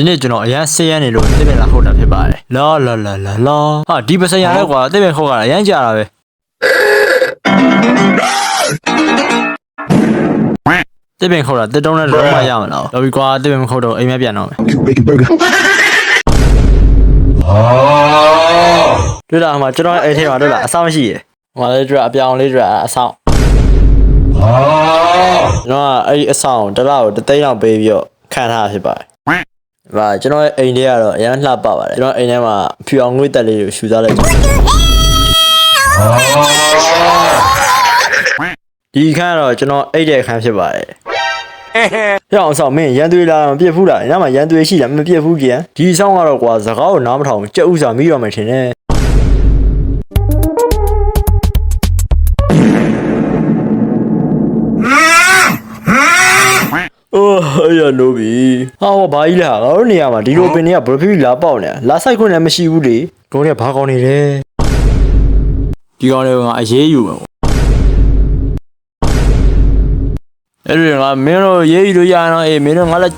ဒီနေ့ကျွန်တော်အရန်ဆေးရမ်းနေလို့တစ်ပင်လာခုတ်တာဖြစ်ပါတယ်လာလာလာလာလာဟာဒီပစံရလဲကွာတစ်ပင်ခုတ်ရတာအရန်ကြာတာပဲတစ်ပင်ခုတ်တာတစ်တုံးနဲ့လုံးမရမလားတော်ပြီကွာတစ်ပင်မခုတ်တော့အိမ်မက်ပြန်တော့မယ် Bacon burger. တွေ့တာဟိုမှာကျွန်တော်အိမ်ထဲမှာတွေ့တာအဆောင်ရှိရယ်ဟိုမှာလည်းတွေ့တာအပြောင်လေးတွေ့တာအဆောင်ကျွန်တော်ကအဲ့ဒီအဆောင်တစ်လောက်တစ်သိန်းလောက်ပေးပြီးတော့ခံထားတာဖြစ်ပါတယ်။ ဟာကျွန်တော်ရဲ့အိမ်ထဲကတော့အရန်လှပပါတယ်ကျွန်တော်အိမ်ထဲမှာဖြူအောင်ငွေတက်လေးကိုရှူစားလိုက်တယ်ဒီခန်းကတော့ကျွန်တော်အိတ်တဲ့ခန်းဖြစ်ပါတယ်။ပြောင်းအောင်ဆောင်မင်းရန်သွေးလာမပြစ်ဘူးလား။ညမှာရန်သွေးရှိတယ်မပြစ်ဘူးကြံ။ဒီဆောင်ကတော့ကွာစကားကိုနားမထောင်ကြက်ဥစာမိတော့မှထင်တယ်။ အိုးအဲ့ရနိုးပြီဟာဟောဘာကြီးလဲငါတို့နေရာမှာဒီလိုပင်တွေကဘရဖီလာပေါက်နေလာဆိုင်ခွင့်လည်းမရှိဘူးလေတို့တွေကဘာကောင်းနေလဲဒီကောင်တွေကငါအရေးယူမယ်အဲ့ဒီငါမင်းတို့ရေးယူလို့ရအောင်အေးမင်းတို့ငါလည်း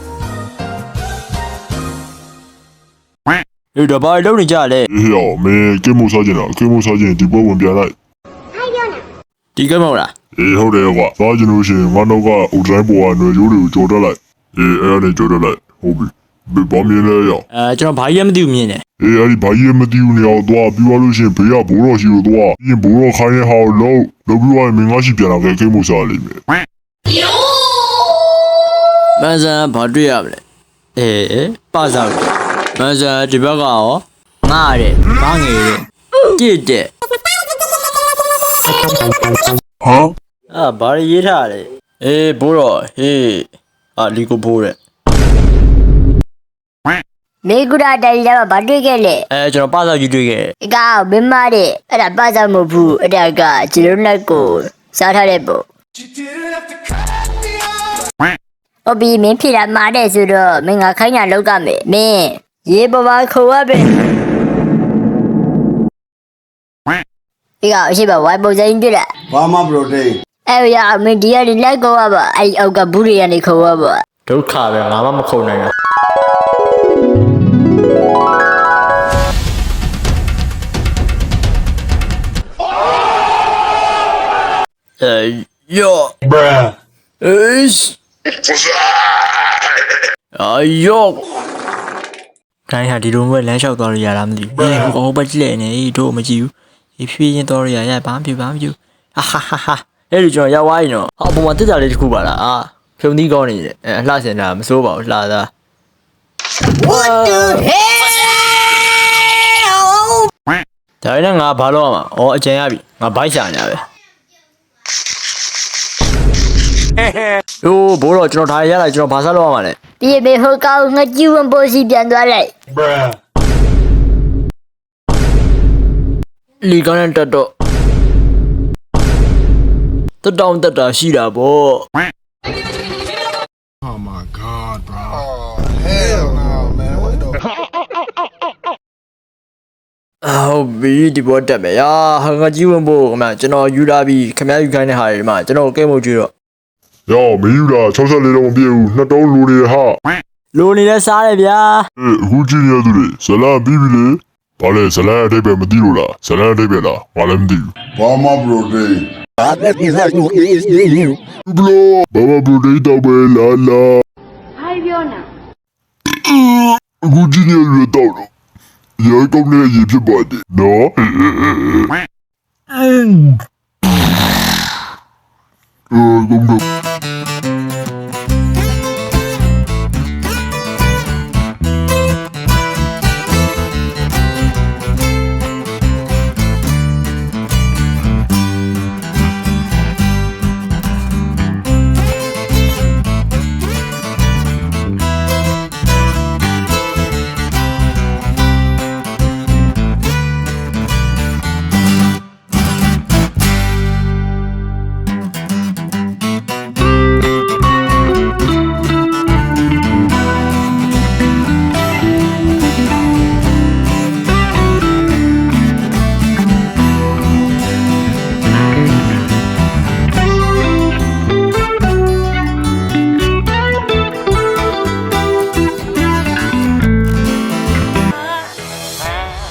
ဟေးဒါဘာလုပ်နေကြလဲဟေးမင်းကင်မိုးစားကျင်တာကင်မိုးစားကျင်ဒီပွဲဝင်ပြလိုက် ဒီကမောလားအေးဟုတ်တယ်ကွာစားကြလို့ရှိရင်ငါတော့ကအူတိုင်းပေါ်ကနေရိုးတွေကိုကြော်တက်လိုက်အေးအဲ့ဒါနဲ့ကြော်တက်လိုက်ဟုတ်ပြီဘယ်ဘာမြင်လဲရောအဲကျွန်တော်ဘာကြီးမှမသိဘူးမြင်တယ်အေးအဲ့ဒီဘာကြီးမသိဘူးနေအောင်သွားပြီးသွားလို့ရှိရင်ဘေးကဘိုးတော်ရှိကိုသွားပြီးရင်ဘိုးတော်ခိုင်းတဲ့ဟာကိုလုံးလုံးပြီးသွားရင်မင်းငါရှိပြန်လာခဲ့ကိမို့စားလိမ့်မယ်မန်စံဘာတွေ့ရမလဲအေးပါစားမန်စံဒီဘက်ကရောငါတဲ့ဘာငယ်တဲ့ကြည့်တဲ့ ဟမ်အာဘာရရေးထားလဲအေးဘိုးတော့ဟေးအာလီကိုဘိုးတဲ့မေကူရာတိုင်လာဘာတွေ့ခဲ့လဲအဲကျွန်တော်ပါစားယူတွေ့ခဲ့အကောင်မင်းမတဲ့အဲ့ဒါပါစားမဟုတ်ဘူးအဲ့ဒါကကျွန်တော်လက်ကိုစားထားတဲ့ပုံဟုတ်ပြီမင်းဖြစ်လာမာတဲ့ဆိုတော့မင်းငါခိုင်းတာလောက်ကမယ်မင်းရေပေါ်ပါခုံရပဲ ဒီကအရှိပါဝိုင်ပုံစံတွေ့လား Mama protein. အဲ့ရမင်းဒီရဒီလက်ကိုရပါအဲ့ဒီအောက်ကဘူးတွေကနေခုံရပါဒုက္ခပဲငါမှမခုံနိုင်ဘူးအဲယော Bruh. အေးအာယောတိုင်းဟာဒီလိုမျိုးလမ်းလျှောက်သွားရရလားမသိဘူး။ဟိုဟိုဘက်ကြည့်လိုက်နေတို့မကြည့်ဘူး။ ဒီဖြည်းဖြည်းသွားရရရဘာမှပြဘာမှပြဟာဟာဟာဟာအဲ့ဒီကျွန်တော်ရောက်သွားရင်တော့အပေါ်မှာတက်တာလေးတစ်ခုပါလားအာဖြုံသီးကောင်းနေတယ်အဲလှဆင်တာမစိုးပါဘူးလှသား What the hell ဒါနဲ့ငါဘာလို့ရမှာဩအကျန်ရပြီငါဘိုက်ရှာနေရပဲဟိုးဘိုးတော့ကျွန်တော်ဒါရရလိုက်ကျွန်တော်ဘာစားလို့ရမှာလဲပြေမေဟိုကောင်ငါကြည့်ဝင်ပေါ်စီပြန်သွားလိုက် Bruh. လီကောင်းတဲ့တက်တော့တက်တောင်းတက်တာရှိတာပေါ့ Oh my god bro Hell no, man. What the ဟုတ်ပြီဒီဘောတက်မယ်ရာဟာငါကြီးဝင်ဖို့ခမကျွန်တော်ယူလာပြီးခမယူခိုင်းတဲ့ဟာတွေမှာကျွန်တော်ကိမို့ကြည့်တော့ရောမင်းယူတာ64တော့မပြည့်ဘူးနှစ်တုံးလူတွေဟာလိုနေလဲစားတယ်ဗျာအေးအခုကြည့်ရသူတွေဇလန်ပြီးပြီလေ ဘာလဲဇလန်အတိတ်ပဲမသိလို့လားဇလန်အတိတ်ပဲလားဘာလဲမသိ